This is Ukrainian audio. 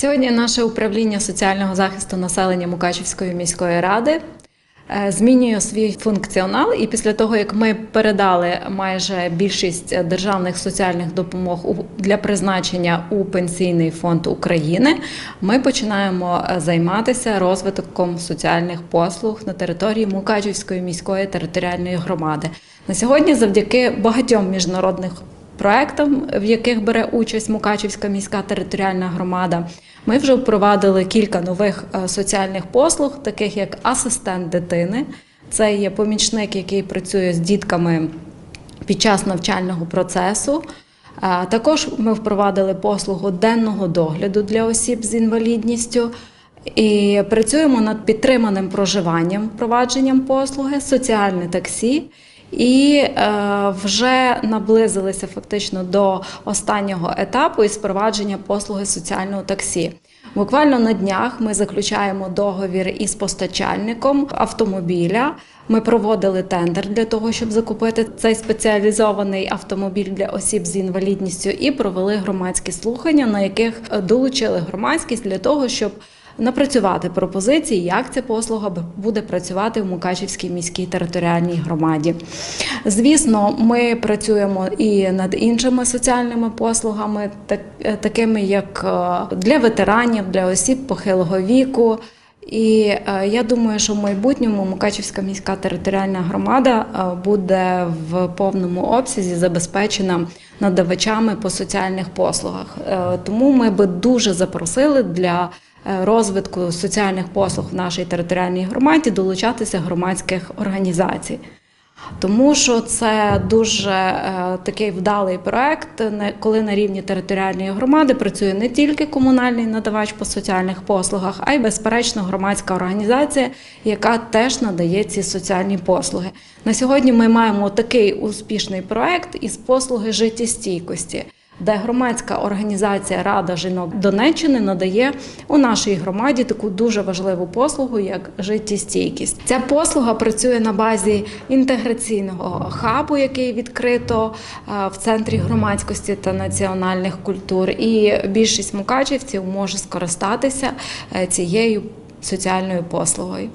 Сьогодні наше управління соціального захисту населення Мукачівської міської ради е, змінює свій функціонал. І після того, як ми передали майже більшість державних соціальних допомог для призначення у Пенсійний фонд України, ми починаємо е, займатися розвитком соціальних послуг на території Мукачівської міської територіальної громади. На сьогодні, завдяки багатьом міжнародних проектам, в яких бере участь Мукачівська міська територіальна громада. Ми вже впровадили кілька нових е, соціальних послуг, таких як асистент дитини. Це є помічник, який працює з дітками під час навчального процесу. Е, Також ми впровадили послугу денного догляду для осіб з інвалідністю. І працюємо над підтриманим проживанням, впровадженням послуги, соціальне таксі. І е, вже наблизилися фактично до останнього етапу із впровадження послуги соціального таксі. Буквально на днях ми заключаємо договір із постачальником автомобіля. Ми проводили тендер для того, щоб закупити цей спеціалізований автомобіль для осіб з інвалідністю, і провели громадські слухання, на яких долучили громадськість для того, щоб напрацювати пропозиції, як ця послуга буде працювати в Мукачівській міській територіальній громаді. Звісно, ми працюємо і над іншими соціальними послугами, е, такими як е, для ветеранів, для осіб похилого віку. І е, я думаю, що в майбутньому Мукачівська міська територіальна громада буде в повному обсязі забезпечена надавачами по соціальних послугах. Тому ми би дуже запросили для розвитку соціальних послуг в нашій територіальній громаді долучатися громадських організацій. Тому що це дуже е, такий вдалий проект, коли на рівні територіальної громади працює не тільки комунальний надавач по соціальних послугах, а й безперечно громадська організація, яка теж надає ці соціальні послуги. На сьогодні ми маємо такий успішний проект із послуги життєстійкості де громадська організація Рада жінок Донеччини надає у нашій громаді таку дуже важливу послугу, як життєстійкість. Ця послуга працює на базі інтеграційного хабу, який відкрито е, в центрі громадськості та національних культур. І більшість мукачівців може скористатися е, цією соціальною послугою.